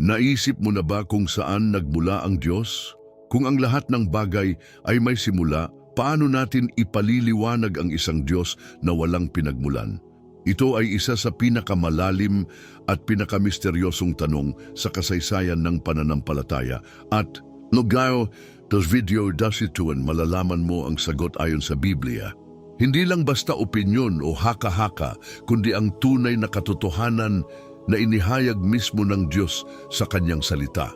Naisip mo na ba kung saan nagmula ang Diyos? Kung ang lahat ng bagay ay may simula, paano natin ipaliliwanag ang isang Diyos na walang pinagmulan? Ito ay isa sa pinakamalalim at pinakamisteryosong tanong sa kasaysayan ng pananampalataya. At, Nogayo, this video does it to malalaman mo ang sagot ayon sa Biblia. Hindi lang basta opinyon o haka-haka, kundi ang tunay na katotohanan na inihayag mismo ng Diyos sa kanyang salita.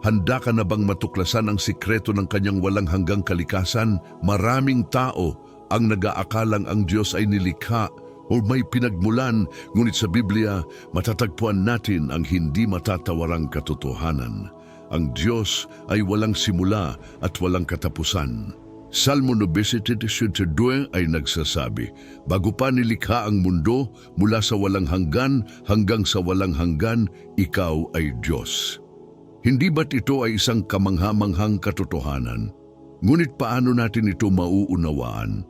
Handa ka na bang matuklasan ang sikreto ng kanyang walang hanggang kalikasan? Maraming tao ang nag-aakalang ang Diyos ay nilikha o may pinagmulan, ngunit sa Biblia matatagpuan natin ang hindi matatawarang katotohanan. Ang Diyos ay walang simula at walang katapusan. Salmo 97.2 ay nagsasabi, Bago pa nilikha ang mundo, mula sa walang hanggan hanggang sa walang hanggan, ikaw ay Diyos. Hindi ba't ito ay isang kamanghamanghang katotohanan? Ngunit paano natin ito mauunawaan?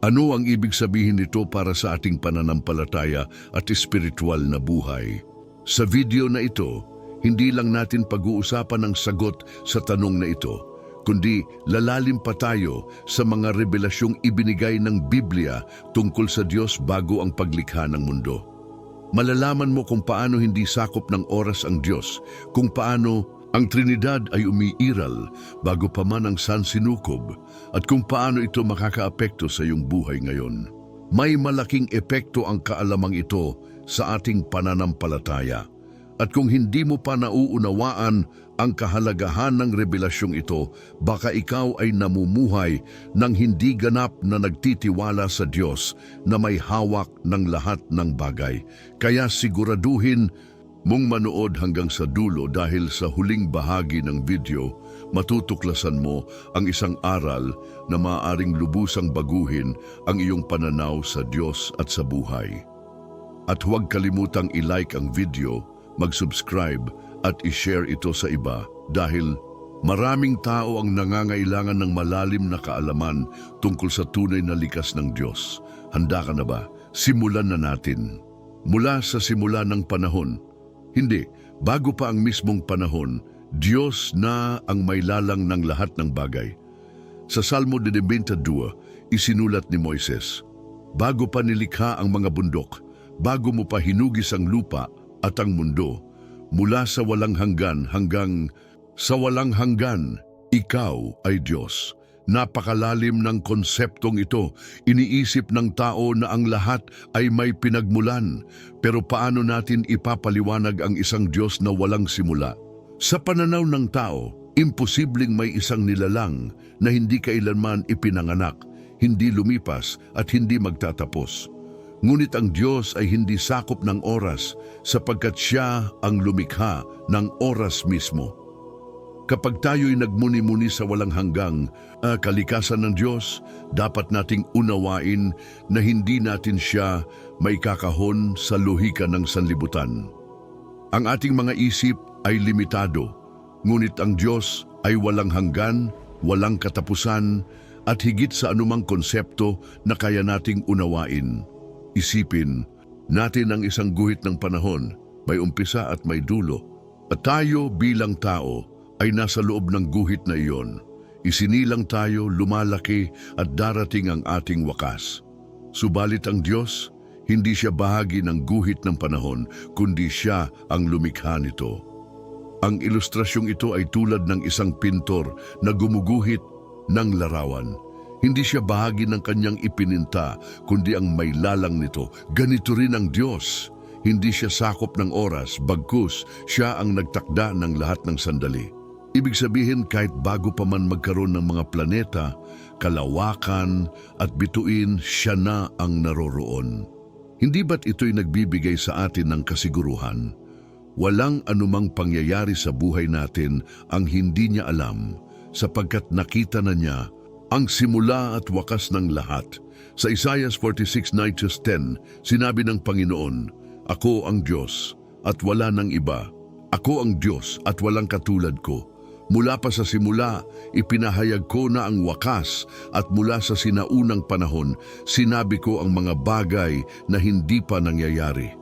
Ano ang ibig sabihin nito para sa ating pananampalataya at espiritual na buhay? Sa video na ito, hindi lang natin pag-uusapan ang sagot sa tanong na ito, kundi lalalim pa tayo sa mga revelasyong ibinigay ng Biblia tungkol sa Diyos bago ang paglikha ng mundo. Malalaman mo kung paano hindi sakop ng oras ang Diyos, kung paano ang Trinidad ay umiiral bago pa man ang San Sinukob, at kung paano ito makakaapekto sa iyong buhay ngayon. May malaking epekto ang kaalamang ito sa ating pananampalataya. At kung hindi mo pa nauunawaan ang kahalagahan ng revelasyong ito, baka ikaw ay namumuhay ng hindi ganap na nagtitiwala sa Diyos na may hawak ng lahat ng bagay. Kaya siguraduhin mong manood hanggang sa dulo dahil sa huling bahagi ng video, matutuklasan mo ang isang aral na maaaring lubusang baguhin ang iyong pananaw sa Diyos at sa buhay. At huwag kalimutang i-like ang video, mag-subscribe at i-share ito sa iba dahil maraming tao ang nangangailangan ng malalim na kaalaman tungkol sa tunay na likas ng Diyos. Handa ka na ba? Simulan na natin. Mula sa simula ng panahon, hindi, bago pa ang mismong panahon, Diyos na ang may lalang ng lahat ng bagay. Sa Salmo 22, isinulat ni Moises, Bago pa nilikha ang mga bundok, bago mo pa hinugis ang lupa at ang mundo, mula sa walang hanggan hanggang sa walang hanggan, ikaw ay Diyos. Napakalalim ng konseptong ito. Iniisip ng tao na ang lahat ay may pinagmulan. Pero paano natin ipapaliwanag ang isang Diyos na walang simula? Sa pananaw ng tao, imposibleng may isang nilalang na hindi kailanman ipinanganak, hindi lumipas at hindi magtatapos. Ngunit ang Diyos ay hindi sakop ng oras sapagkat Siya ang lumikha ng oras mismo. Kapag tayo'y nagmuni-muni sa walang hanggang uh, kalikasan ng Diyos, dapat nating unawain na hindi natin siya may kakahon sa luhika ng sanlibutan. Ang ating mga isip ay limitado, ngunit ang Diyos ay walang hanggan, walang katapusan, at higit sa anumang konsepto na kaya nating unawain. Isipin natin ang isang guhit ng panahon, may umpisa at may dulo, at tayo bilang tao ay nasa loob ng guhit na iyon. Isinilang tayo, lumalaki at darating ang ating wakas. Subalit ang Diyos, hindi siya bahagi ng guhit ng panahon, kundi siya ang lumikha nito. Ang ilustrasyong ito ay tulad ng isang pintor na gumuguhit ng larawan. Hindi siya bahagi ng kanyang ipininta, kundi ang may lalang nito. Ganito rin ang Diyos. Hindi siya sakop ng oras, bagkus siya ang nagtakda ng lahat ng sandali. Ibig sabihin kahit bago pa man magkaroon ng mga planeta, kalawakan at bituin, siya na ang naroroon. Hindi ba't ito'y nagbibigay sa atin ng kasiguruhan? Walang anumang pangyayari sa buhay natin ang hindi niya alam sapagkat nakita na niya ang simula at wakas ng lahat. Sa Isaiah 46:9-10, sinabi ng Panginoon, Ako ang Diyos at wala nang iba. Ako ang Diyos at walang katulad ko. Mula pa sa simula, ipinahayag ko na ang wakas at mula sa sinaunang panahon, sinabi ko ang mga bagay na hindi pa nangyayari.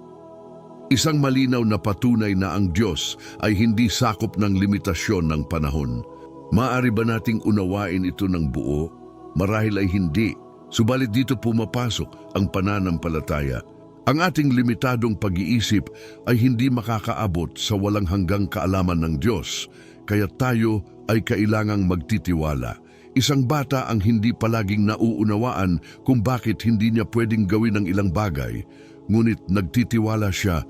Isang malinaw na patunay na ang Diyos ay hindi sakop ng limitasyon ng panahon. Maari ba nating unawain ito ng buo? Marahil ay hindi. Subalit dito pumapasok ang pananampalataya. Ang ating limitadong pag-iisip ay hindi makakaabot sa walang hanggang kaalaman ng Diyos, kaya tayo ay kailangang magtitiwala. Isang bata ang hindi palaging nauunawaan kung bakit hindi niya pwedeng gawin ang ilang bagay, ngunit nagtitiwala siya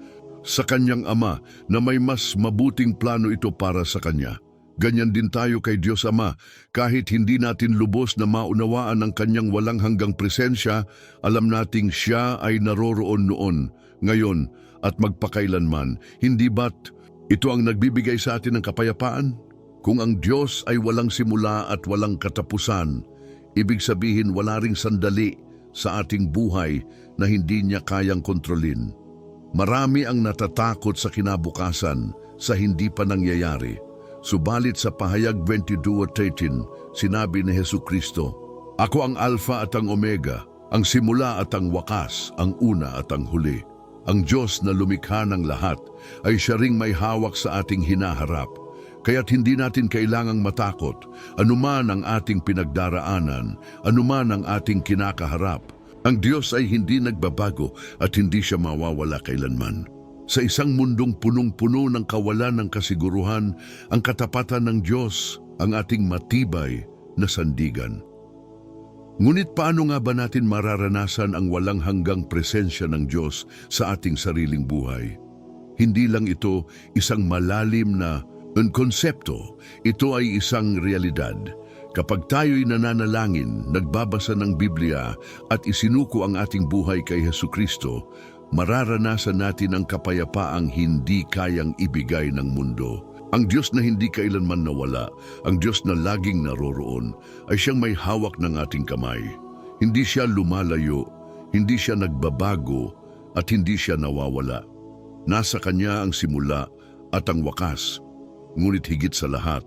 sa kanyang ama na may mas mabuting plano ito para sa kanya. Ganyan din tayo kay Diyos Ama. Kahit hindi natin lubos na maunawaan ang kanyang walang hanggang presensya, alam nating siya ay naroroon noon, ngayon at magpakailanman. Hindi ba't ito ang nagbibigay sa atin ng kapayapaan? Kung ang Diyos ay walang simula at walang katapusan, ibig sabihin wala ring sandali sa ating buhay na hindi niya kayang kontrolin. Marami ang natatakot sa kinabukasan sa hindi pa nangyayari. Subalit sa pahayag 22.13, sinabi ni Hesu Kristo, Ako ang Alpha at ang Omega, ang simula at ang wakas, ang una at ang huli. Ang Diyos na lumikha ng lahat ay siya ring may hawak sa ating hinaharap. Kaya't hindi natin kailangang matakot, anuman ang ating pinagdaraanan, anuman ang ating kinakaharap. Ang Diyos ay hindi nagbabago at hindi siya mawawala kailanman. Sa isang mundong punong-puno ng kawalan ng kasiguruhan, ang katapatan ng Diyos ang ating matibay na sandigan. Ngunit paano nga ba natin mararanasan ang walang hanggang presensya ng Diyos sa ating sariling buhay? Hindi lang ito isang malalim na konsepto, ito ay isang realidad. Kapag tayo'y nananalangin, nagbabasa ng Biblia at isinuko ang ating buhay kay Hesu Kristo, mararanasan natin ang kapayapaang hindi kayang ibigay ng mundo. Ang Diyos na hindi kailanman nawala, ang Diyos na laging naroroon, ay siyang may hawak ng ating kamay. Hindi siya lumalayo, hindi siya nagbabago, at hindi siya nawawala. Nasa Kanya ang simula at ang wakas, ngunit higit sa lahat,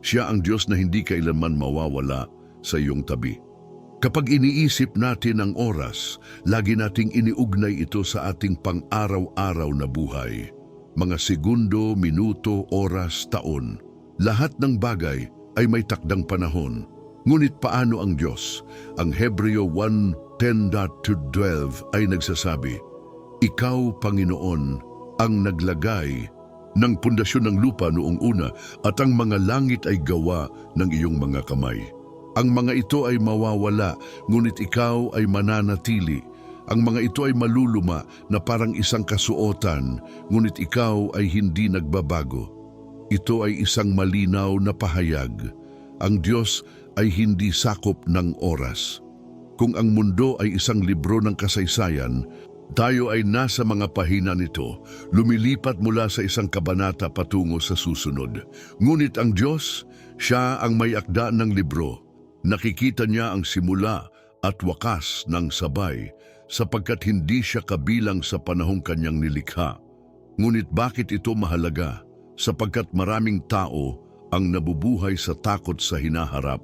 siya ang Diyos na hindi kailanman mawawala sa iyong tabi. Kapag iniisip natin ang oras, lagi nating iniugnay ito sa ating pang-araw-araw na buhay. Mga segundo, minuto, oras, taon. Lahat ng bagay ay may takdang panahon. Ngunit paano ang Diyos? Ang Hebreo 1.10.12 ay nagsasabi, Ikaw, Panginoon, ang naglagay ng pundasyon ng lupa noong una at ang mga langit ay gawa ng iyong mga kamay. Ang mga ito ay mawawala, ngunit ikaw ay mananatili. Ang mga ito ay maluluma na parang isang kasuotan, ngunit ikaw ay hindi nagbabago. Ito ay isang malinaw na pahayag. Ang Diyos ay hindi sakop ng oras. Kung ang mundo ay isang libro ng kasaysayan, tayo ay nasa mga pahina nito, lumilipat mula sa isang kabanata patungo sa susunod. Ngunit ang Diyos, siya ang may akda ng libro. Nakikita niya ang simula at wakas ng sabay sapagkat hindi siya kabilang sa panahong kanyang nilikha. Ngunit bakit ito mahalaga? Sapagkat maraming tao ang nabubuhay sa takot sa hinaharap,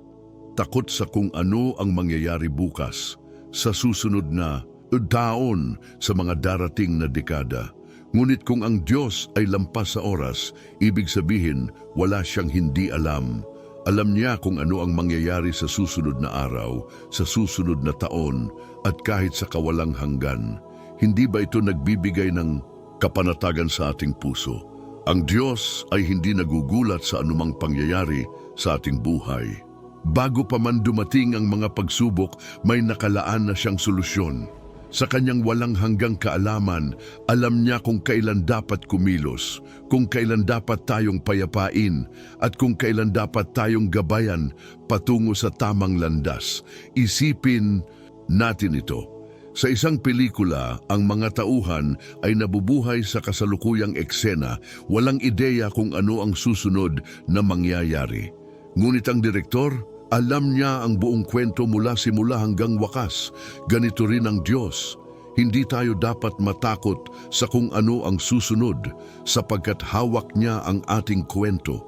takot sa kung ano ang mangyayari bukas, sa susunod na taon sa mga darating na dekada. Ngunit kung ang Diyos ay lampas sa oras, ibig sabihin wala siyang hindi alam. Alam niya kung ano ang mangyayari sa susunod na araw, sa susunod na taon, at kahit sa kawalang hanggan. Hindi ba ito nagbibigay ng kapanatagan sa ating puso? Ang Diyos ay hindi nagugulat sa anumang pangyayari sa ating buhay. Bago pa man dumating ang mga pagsubok, may nakalaan na siyang solusyon. Sa kanyang walang hanggang kaalaman, alam niya kung kailan dapat kumilos, kung kailan dapat tayong payapain, at kung kailan dapat tayong gabayan patungo sa tamang landas. Isipin natin ito. Sa isang pelikula, ang mga tauhan ay nabubuhay sa kasalukuyang eksena, walang ideya kung ano ang susunod na mangyayari. Ngunit ang direktor, alam niya ang buong kwento mula simula hanggang wakas. Ganito rin ang Diyos. Hindi tayo dapat matakot sa kung ano ang susunod sapagkat hawak niya ang ating kwento.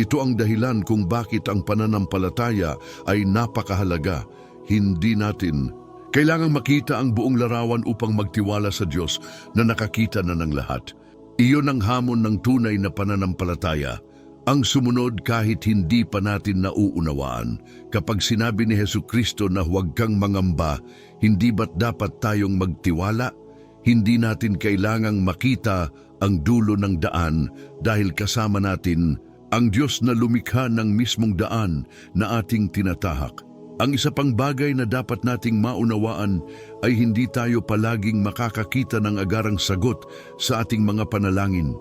Ito ang dahilan kung bakit ang pananampalataya ay napakahalaga. Hindi natin Kailangang makita ang buong larawan upang magtiwala sa Diyos na nakakita na ng lahat. Iyon ang hamon ng tunay na pananampalataya. Ang sumunod kahit hindi pa natin nauunawaan. Kapag sinabi ni Heso Kristo na huwag kang mangamba, hindi ba't dapat tayong magtiwala? Hindi natin kailangang makita ang dulo ng daan dahil kasama natin ang Diyos na lumikha ng mismong daan na ating tinatahak. Ang isa pang bagay na dapat nating maunawaan ay hindi tayo palaging makakakita ng agarang sagot sa ating mga panalangin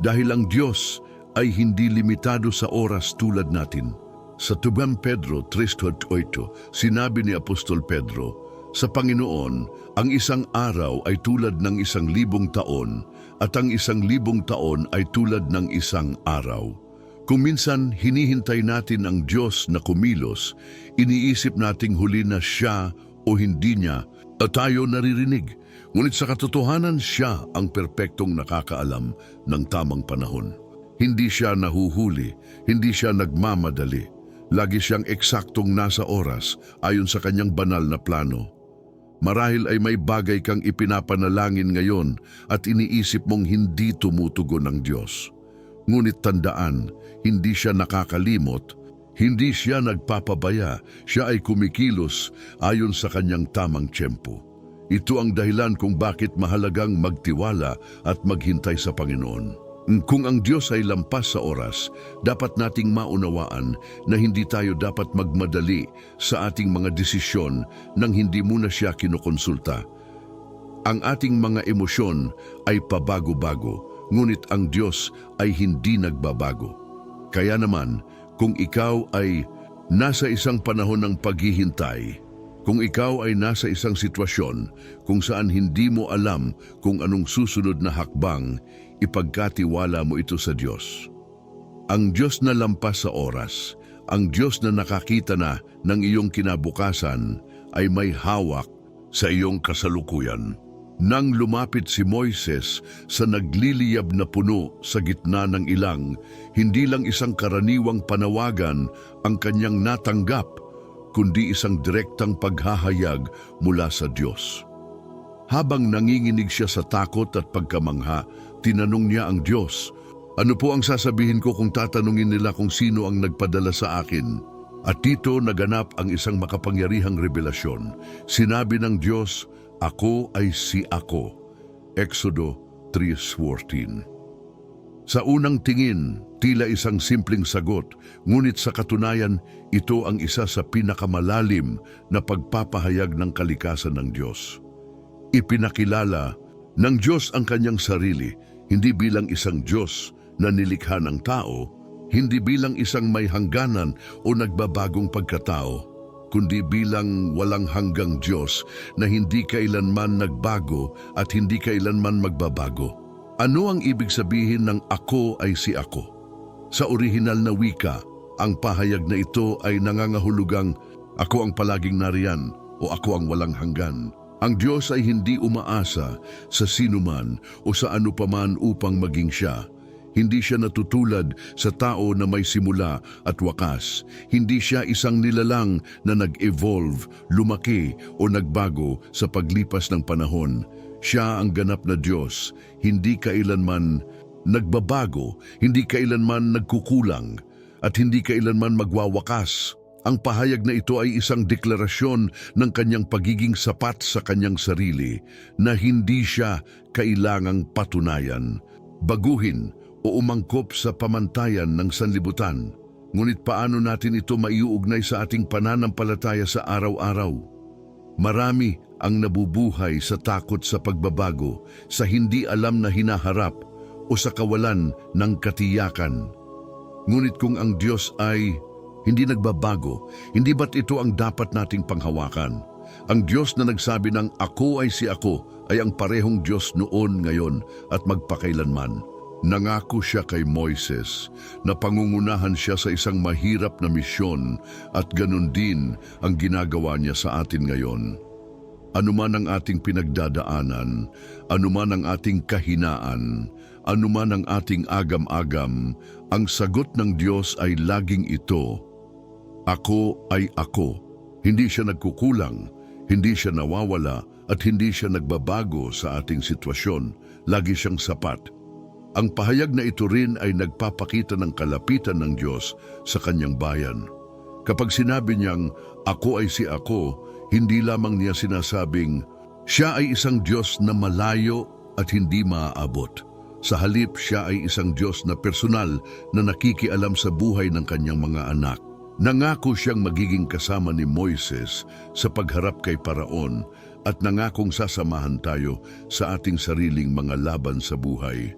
dahil ang Diyos ay hindi limitado sa oras tulad natin. Sa Tubang Pedro 3.8, sinabi ni Apostol Pedro, Sa Panginoon, ang isang araw ay tulad ng isang libong taon at ang isang libong taon ay tulad ng isang araw. Kung minsan hinihintay natin ang Diyos na kumilos, iniisip nating huli na siya o hindi niya at tayo naririnig. Ngunit sa katotohanan siya ang perpektong nakakaalam ng tamang panahon. Hindi siya nahuhuli, hindi siya nagmamadali. Lagi siyang eksaktong nasa oras ayon sa kanyang banal na plano. Marahil ay may bagay kang ipinapanalangin ngayon at iniisip mong hindi tumutugon ng Diyos. Ngunit tandaan, hindi siya nakakalimot, hindi siya nagpapabaya, siya ay kumikilos ayon sa kanyang tamang tiyempo. Ito ang dahilan kung bakit mahalagang magtiwala at maghintay sa Panginoon. Kung ang Diyos ay lampas sa oras, dapat nating maunawaan na hindi tayo dapat magmadali sa ating mga desisyon nang hindi muna siya kinukonsulta. Ang ating mga emosyon ay pabago-bago, ngunit ang Diyos ay hindi nagbabago. Kaya naman, kung ikaw ay nasa isang panahon ng paghihintay, kung ikaw ay nasa isang sitwasyon kung saan hindi mo alam kung anong susunod na hakbang, ipagkatiwala mo ito sa Diyos. Ang Diyos na lampas sa oras, ang Diyos na nakakita na ng iyong kinabukasan ay may hawak sa iyong kasalukuyan. Nang lumapit si Moises sa nagliliyab na puno sa gitna ng ilang, hindi lang isang karaniwang panawagan ang kanyang natanggap, kundi isang direktang paghahayag mula sa Diyos. Habang nanginginig siya sa takot at pagkamangha, tinanong niya ang Diyos, Ano po ang sasabihin ko kung tatanungin nila kung sino ang nagpadala sa akin? At dito naganap ang isang makapangyarihang revelasyon. Sinabi ng Diyos, Ako ay si Ako. Exodo 3.14 Sa unang tingin, tila isang simpleng sagot, ngunit sa katunayan, ito ang isa sa pinakamalalim na pagpapahayag ng kalikasan ng Diyos. Ipinakilala ng Diyos ang kanyang sarili, hindi bilang isang Diyos na nilikha ng tao, hindi bilang isang may hangganan o nagbabagong pagkatao, kundi bilang walang hanggang Diyos na hindi kailanman nagbago at hindi kailanman magbabago. Ano ang ibig sabihin ng ako ay si ako? Sa orihinal na wika, ang pahayag na ito ay nangangahulugang ako ang palaging nariyan o ako ang walang hanggan. Ang Diyos ay hindi umaasa sa sinuman o sa ano paman upang maging siya. Hindi siya natutulad sa tao na may simula at wakas. Hindi siya isang nilalang na nag-evolve, lumaki o nagbago sa paglipas ng panahon. Siya ang ganap na Diyos, hindi kailanman nagbabago, hindi kailanman nagkukulang, at hindi kailanman magwawakas. Ang pahayag na ito ay isang deklarasyon ng kanyang pagiging sapat sa kanyang sarili na hindi siya kailangang patunayan, baguhin o umangkop sa pamantayan ng sanlibutan. Ngunit paano natin ito maiuugnay sa ating pananampalataya sa araw-araw? Marami ang nabubuhay sa takot sa pagbabago, sa hindi alam na hinaharap o sa kawalan ng katiyakan. Ngunit kung ang Diyos ay hindi nagbabago, hindi ba't ito ang dapat nating panghawakan? Ang Diyos na nagsabi ng ako ay si ako ay ang parehong Diyos noon, ngayon at magpakailanman. Nangako siya kay Moises na pangungunahan siya sa isang mahirap na misyon at ganun din ang ginagawa niya sa atin ngayon. Anuman ang ating pinagdadaanan, anuman ang ating kahinaan, anuman ang ating agam-agam, ang sagot ng Diyos ay laging ito, Ako ay ako. Hindi siya nagkukulang, Hindi siya nawawala at hindi siya nagbabago sa ating sitwasyon. Lagi siyang sapat. Ang pahayag na ito rin ay nagpapakita ng kalapitan ng Diyos sa kanyang bayan. Kapag sinabi niyang, ako ay si ako, hindi lamang niya sinasabing, siya ay isang Diyos na malayo at hindi maaabot. Sa halip, siya ay isang Diyos na personal na nakikialam sa buhay ng kanyang mga anak. Nangako siyang magiging kasama ni Moises sa pagharap kay Paraon at nangakong sasamahan tayo sa ating sariling mga laban sa buhay.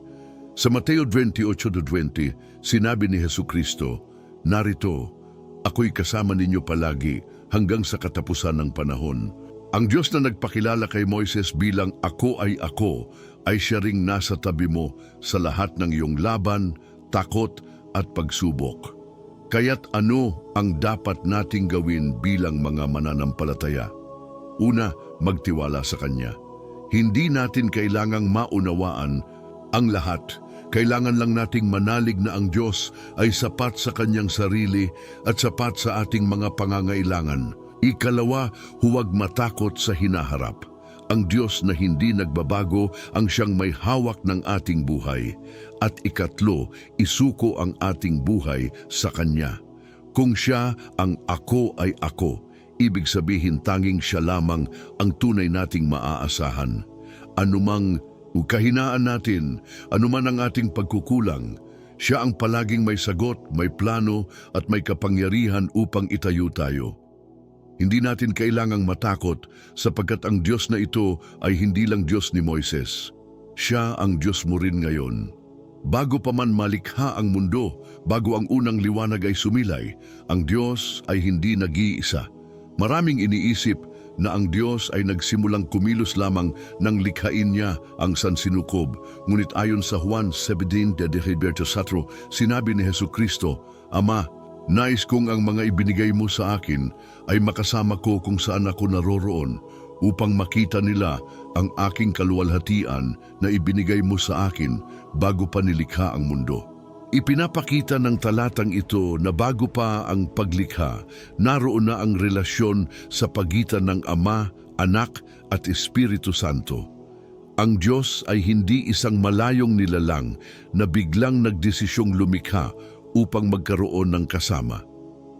Sa Mateo 28.20, sinabi ni Hesu Kristo, Narito, ako'y kasama ninyo palagi hanggang sa katapusan ng panahon. Ang Diyos na nagpakilala kay Moises bilang ako ay ako, ay siya ring nasa tabi mo sa lahat ng iyong laban, takot at pagsubok. Kaya't ano ang dapat nating gawin bilang mga mananampalataya? Una, magtiwala sa Kanya. Hindi natin kailangang maunawaan ang lahat. Kailangan lang nating manalig na ang Diyos ay sapat sa Kanyang sarili at sapat sa ating mga pangangailangan. Ikalawa, huwag matakot sa hinaharap. Ang Diyos na hindi nagbabago ang siyang may hawak ng ating buhay. At ikatlo, isuko ang ating buhay sa Kanya. Kung siya ang ako ay ako, ibig sabihin tanging siya lamang ang tunay nating maaasahan. Anumang kahinaan natin, anuman ang ating pagkukulang, siya ang palaging may sagot, may plano at may kapangyarihan upang itayo tayo. Hindi natin kailangang matakot sapagkat ang Diyos na ito ay hindi lang Diyos ni Moises. Siya ang Diyos mo rin ngayon. Bago pa man malikha ang mundo, bago ang unang liwanag ay sumilay, ang Diyos ay hindi nag-iisa. Maraming iniisip na ang Diyos ay nagsimulang kumilos lamang nang likhain niya ang sansinukob. Ngunit ayon sa Juan 17 de Heriberto Satro, sinabi ni Hesu Kristo, Ama, nais kong ang mga ibinigay mo sa akin ay makasama ko kung saan ako naroroon upang makita nila ang aking kaluwalhatian na ibinigay mo sa akin bago pa nilikha ang mundo. Ipinapakita ng talatang ito na bago pa ang paglikha, naroon na ang relasyon sa pagitan ng Ama, Anak at Espiritu Santo. Ang Diyos ay hindi isang malayong nilalang na biglang nagdesisyong lumikha upang magkaroon ng kasama.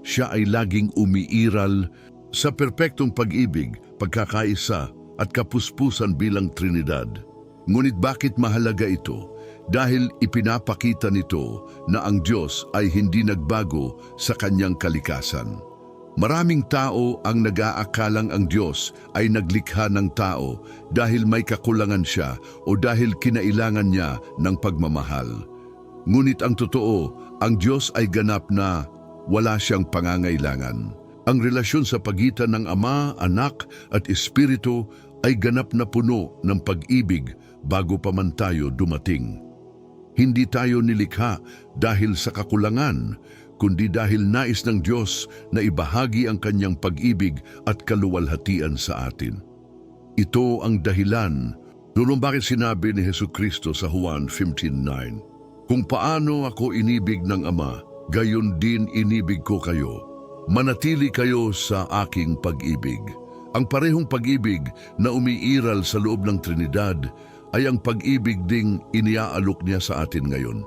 Siya ay laging umiiral sa perpektong pag-ibig, pagkakaisa at kapuspusan bilang Trinidad. Ngunit bakit mahalaga ito? Dahil ipinapakita nito na ang Diyos ay hindi nagbago sa kanyang kalikasan. Maraming tao ang nag-aakalang ang Diyos ay naglikha ng tao dahil may kakulangan siya o dahil kinailangan niya ng pagmamahal. Ngunit ang totoo, ang Diyos ay ganap na wala siyang pangangailangan. Ang relasyon sa pagitan ng Ama, Anak at Espiritu ay ganap na puno ng pag-ibig bago pa man tayo dumating. Hindi tayo nilikha dahil sa kakulangan, kundi dahil nais ng Diyos na ibahagi ang kanyang pag-ibig at kaluwalhatian sa atin. Ito ang dahilan doon bakit sinabi ni Hesu Kristo sa Juan 15.9, Kung paano ako inibig ng Ama, gayon din inibig ko kayo. Manatili kayo sa aking pag-ibig. Ang parehong pag-ibig na umiiral sa loob ng Trinidad ay ang pag-ibig ding iniaalok niya sa atin ngayon.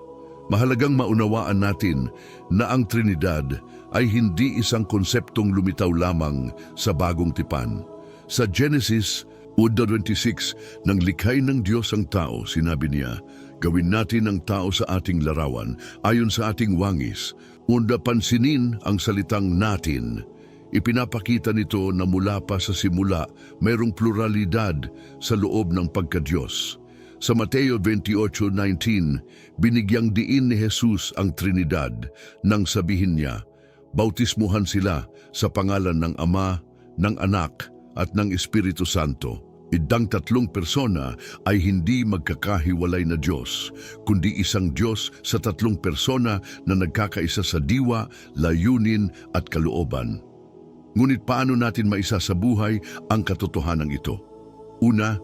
Mahalagang maunawaan natin na ang Trinidad ay hindi isang konseptong lumitaw lamang sa bagong tipan. Sa Genesis 1.26, nang likhay ng Diyos ang tao, sinabi niya, Gawin natin ang tao sa ating larawan, ayon sa ating wangis. Unda pansinin ang salitang natin. Ipinapakita nito na mula pa sa simula mayroong pluralidad sa loob ng pagkadyos. Sa Mateo 28.19, binigyang diin ni Jesus ang Trinidad nang sabihin niya, Bautismuhan sila sa pangalan ng Ama, ng Anak at ng Espiritu Santo. Idang tatlong persona ay hindi magkakahiwalay na Diyos, kundi isang Diyos sa tatlong persona na nagkakaisa sa diwa, layunin at kalooban. Ngunit paano natin maisa sa buhay ang katotohanan ito? Una,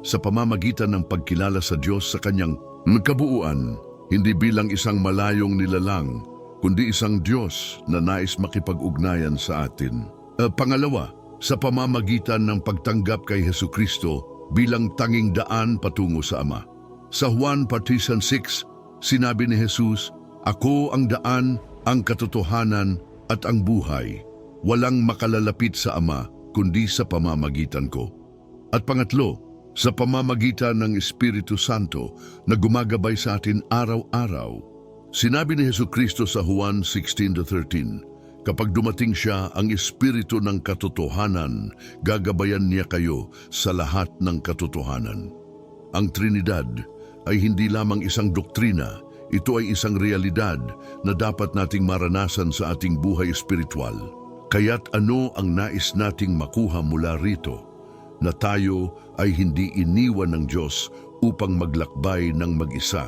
sa pamamagitan ng pagkilala sa Diyos sa kanyang kabuuan, hindi bilang isang malayong nilalang, kundi isang Diyos na nais makipag-ugnayan sa atin. Uh, pangalawa, sa pamamagitan ng pagtanggap kay Heso Kristo bilang tanging daan patungo sa Ama. Sa Juan Partisan 6, sinabi ni Jesus, Ako ang daan, ang katotohanan at ang buhay. Walang makalalapit sa Ama kundi sa pamamagitan ko. At pangatlo, sa pamamagitan ng Espiritu Santo na gumagabay sa atin araw-araw. Sinabi ni Heso Kristo sa Juan 16-13, Kapag dumating siya ang Espiritu ng katotohanan, gagabayan niya kayo sa lahat ng katotohanan. Ang Trinidad ay hindi lamang isang doktrina, ito ay isang realidad na dapat nating maranasan sa ating buhay espiritual. Kaya't ano ang nais nating makuha mula rito? Na tayo ay hindi iniwan ng Diyos upang maglakbay ng mag-isa.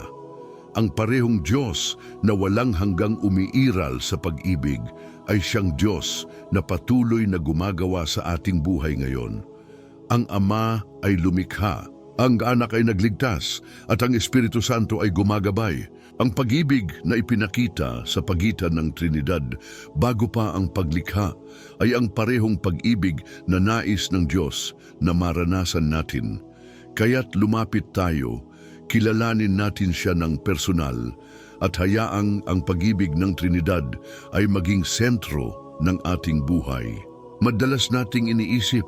Ang parehong Diyos na walang hanggang umiiral sa pag-ibig ay siyang Diyos na patuloy na gumagawa sa ating buhay ngayon. Ang Ama ay lumikha, ang Anak ay nagligtas, at ang Espiritu Santo ay gumagabay. Ang pag-ibig na ipinakita sa pagitan ng Trinidad bago pa ang paglikha ay ang parehong pag-ibig na nais ng Diyos na maranasan natin. Kaya't lumapit tayo, kilalanin natin siya ng personal at hayaang ang pag-ibig ng Trinidad ay maging sentro ng ating buhay. Madalas nating iniisip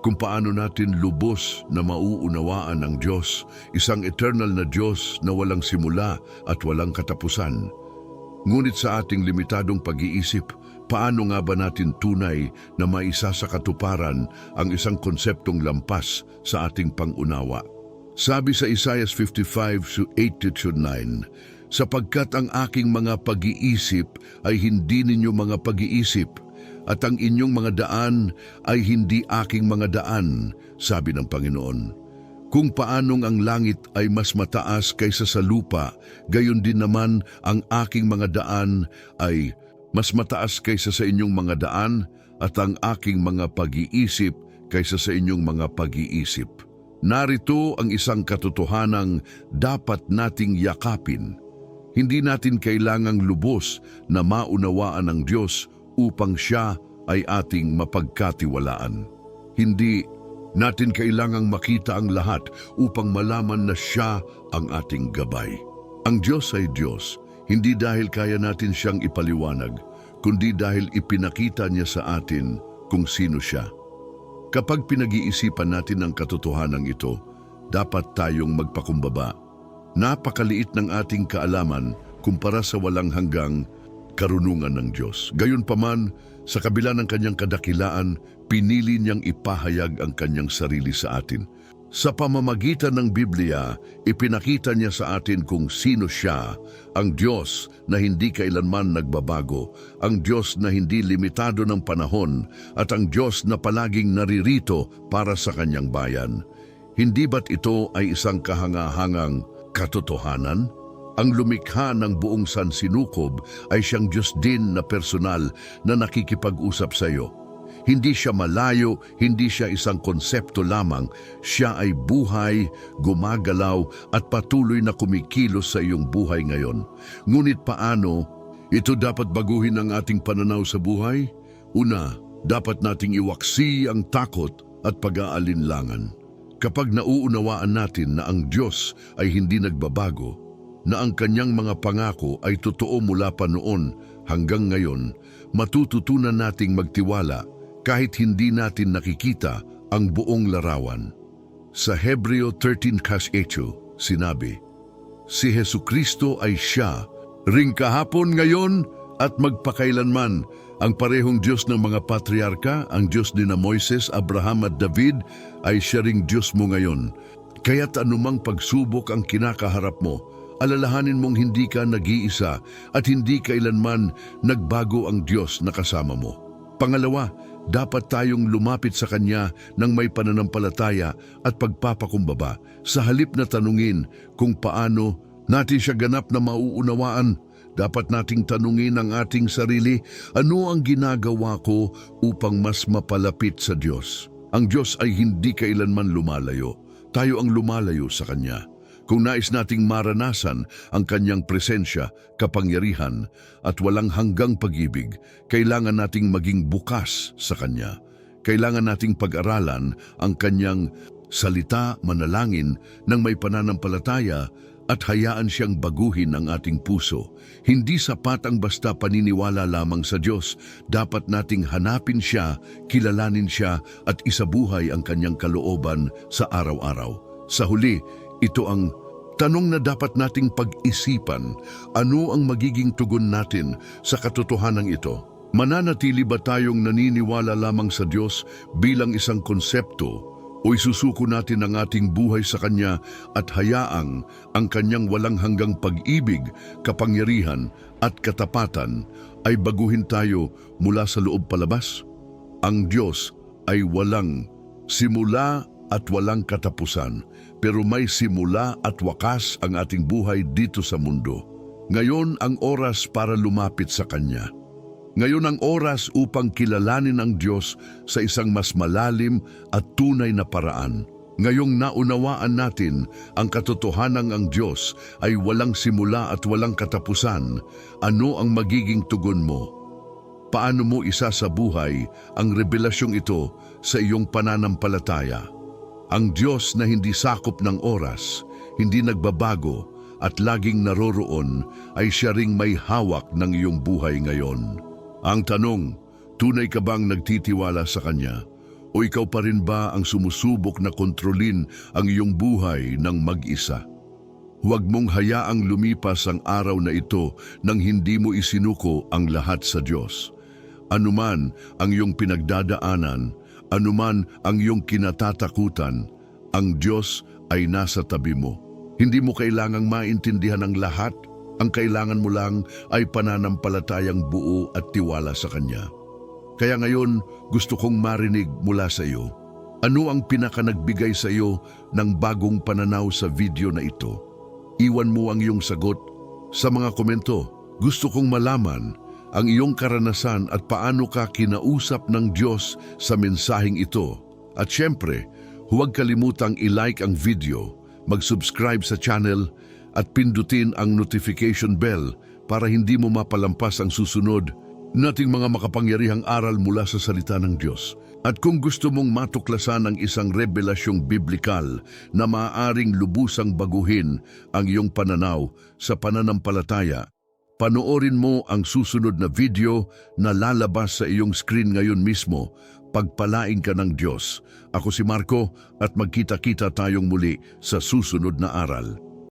kung paano natin lubos na mauunawaan ang Diyos, isang eternal na Diyos na walang simula at walang katapusan. Ngunit sa ating limitadong pag-iisip, paano nga ba natin tunay na maisa sa katuparan ang isang konseptong lampas sa ating pangunawa? Sabi sa Isaiah 55 8-9, Sapagkat ang aking mga pag-iisip ay hindi ninyo mga pag-iisip, at ang inyong mga daan ay hindi aking mga daan, sabi ng Panginoon. Kung paanong ang langit ay mas mataas kaysa sa lupa, gayon din naman ang aking mga daan ay mas mataas kaysa sa inyong mga daan at ang aking mga pag-iisip kaysa sa inyong mga pag-iisip. Narito ang isang katotohanang dapat nating yakapin. Hindi natin kailangang lubos na maunawaan ng Diyos upang siya ay ating mapagkatiwalaan. Hindi natin kailangang makita ang lahat upang malaman na siya ang ating gabay. Ang Diyos ay Diyos, hindi dahil kaya natin siyang ipaliwanag, kundi dahil ipinakita niya sa atin kung sino siya. Kapag pinag-iisipan natin ang katotohanan ito, dapat tayong magpakumbaba. Napakaliit ng ating kaalaman kumpara sa walang hanggang karunungan ng Diyos. Gayunpaman, sa kabila ng kanyang kadakilaan, pinili niyang ipahayag ang kanyang sarili sa atin. Sa pamamagitan ng Biblia, ipinakita niya sa atin kung sino siya, ang Diyos na hindi kailanman nagbabago, ang Diyos na hindi limitado ng panahon, at ang Diyos na palaging naririto para sa kanyang bayan. Hindi ba't ito ay isang kahangahangang katotohanan? Ang lumikha ng buong sansinukob ay siyang Diyos din na personal na nakikipag-usap sa iyo. Hindi siya malayo, hindi siya isang konsepto lamang. Siya ay buhay, gumagalaw at patuloy na kumikilos sa iyong buhay ngayon. Ngunit paano ito dapat baguhin ang ating pananaw sa buhay? Una, dapat nating iwaksi ang takot at pag-aalinlangan. Kapag nauunawaan natin na ang Diyos ay hindi nagbabago, na ang kanyang mga pangako ay totoo mula pa noon hanggang ngayon, matututunan nating magtiwala kahit hindi natin nakikita ang buong larawan. Sa Hebreo 13:8 sinabi, Si Hesu Kristo ay siya, ring kahapon ngayon at magpakailanman, ang parehong Diyos ng mga patriarka, ang Diyos ni na Moises, Abraham at David, ay siya ring Diyos mo ngayon. Kaya't anumang pagsubok ang kinakaharap mo, alalahanin mong hindi ka nag-iisa at hindi kailanman nagbago ang Diyos na kasama mo. Pangalawa, dapat tayong lumapit sa Kanya ng may pananampalataya at pagpapakumbaba sa halip na tanungin kung paano natin siya ganap na mauunawaan. Dapat nating tanungin ang ating sarili, ano ang ginagawa ko upang mas mapalapit sa Diyos? Ang Diyos ay hindi kailanman lumalayo. Tayo ang lumalayo sa Kanya. Kung nais nating maranasan ang kanyang presensya, kapangyarihan at walang hanggang pag-ibig, kailangan nating maging bukas sa kanya. Kailangan nating pag-aralan ang kanyang salita, manalangin ng may pananampalataya at hayaan siyang baguhin ang ating puso. Hindi sapat ang basta paniniwala lamang sa Diyos. Dapat nating hanapin siya, kilalanin siya at isabuhay ang kanyang kalooban sa araw-araw. Sa huli, ito ang tanong na dapat nating pag-isipan. Ano ang magiging tugon natin sa katotohanan ito? Mananatili ba tayong naniniwala lamang sa Diyos bilang isang konsepto o isusuko natin ang ating buhay sa Kanya at hayaang ang Kanyang walang hanggang pag-ibig, kapangyarihan at katapatan ay baguhin tayo mula sa loob palabas? Ang Diyos ay walang simula at walang katapusan, pero may simula at wakas ang ating buhay dito sa mundo. Ngayon ang oras para lumapit sa Kanya. Ngayon ang oras upang kilalanin ang Diyos sa isang mas malalim at tunay na paraan. Ngayong naunawaan natin ang katotohanan ang Diyos ay walang simula at walang katapusan, ano ang magiging tugon mo? Paano mo isasabuhay ang revelasyong ito sa iyong pananampalataya? Ang Diyos na hindi sakop ng oras, hindi nagbabago at laging naroroon ay siya ring may hawak ng iyong buhay ngayon. Ang tanong, tunay ka bang nagtitiwala sa Kanya? O ikaw pa rin ba ang sumusubok na kontrolin ang iyong buhay ng mag-isa? Huwag mong hayaang lumipas ang araw na ito nang hindi mo isinuko ang lahat sa Diyos. Anuman ang iyong pinagdadaanan, anuman ang iyong kinatatakutan, ang Diyos ay nasa tabi mo. Hindi mo kailangang maintindihan ang lahat ang kailangan mo lang ay pananampalatayang buo at tiwala sa Kanya. Kaya ngayon, gusto kong marinig mula sa iyo. Ano ang pinaka nagbigay sa iyo ng bagong pananaw sa video na ito? Iwan mo ang iyong sagot sa mga komento. Gusto kong malaman ang iyong karanasan at paano ka kinausap ng Diyos sa mensaheng ito. At syempre, huwag kalimutang i-like ang video, mag-subscribe sa channel at pindutin ang notification bell para hindi mo mapalampas ang susunod nating mga makapangyarihang aral mula sa salita ng Diyos. At kung gusto mong matuklasan ang isang revelasyong biblikal na maaaring lubusang baguhin ang iyong pananaw sa pananampalataya, panoorin mo ang susunod na video na lalabas sa iyong screen ngayon mismo. Pagpalain ka ng Diyos. Ako si Marco at magkita-kita tayong muli sa susunod na aral.